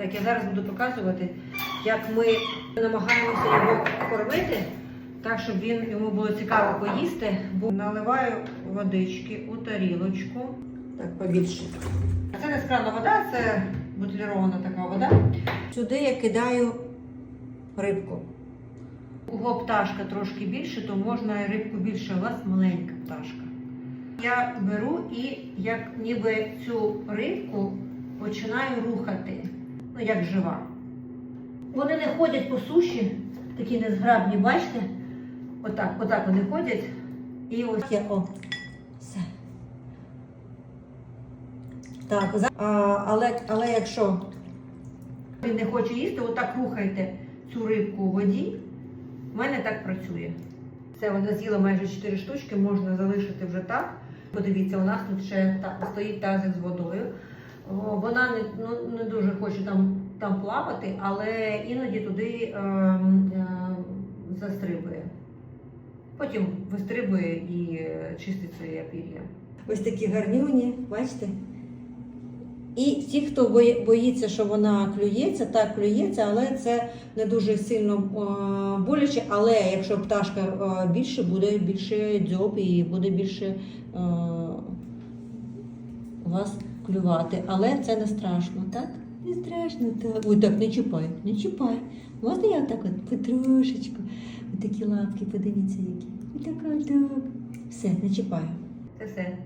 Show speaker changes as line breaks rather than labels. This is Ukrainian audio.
Так, я зараз буду показувати, як ми намагаємося його кормити, так, щоб він йому було цікаво поїсти. Бо наливаю водички у тарілочку. Так, побільше. Це не скранна вода, це бутлерована така вода. Сюди я кидаю рибку. Кого пташка трошки більше, то можна і рибку більше, у вас маленька пташка. Я беру і як ніби цю рибку починаю рухати, ну як жива. Вони не ходять по суші, такі незграбні, бачите? Отак, отак вони ходять. І ось я о. Все. Так, а, але, але якщо він не хоче їсти, отак рухайте цю рибку у воді. У мене так працює. Це вона з'їла майже 4 штучки, можна залишити вже так. Подивіться, у нас тут ще та, стоїть тазик з водою. Вона не, ну, не дуже хоче там, там плавати, але іноді туди е, е, застрибує. Потім вистрибує і е, чистить своє пір'я. Ось такі гарнюні, бачите? І ті, хто боїться, що вона клюється, так клюється, але це не дуже сильно е, боляче. Але якщо пташка е, більше, буде більше дзьоб і буде більше е, вас клювати. Але це не страшно, так? Не страшно, так. Ой, так, не чіпай, не чіпай. Можна я так от потрошечку? Ось такі лапки, подивіться які. Ось так, так. Все, не чіпаю. Це все.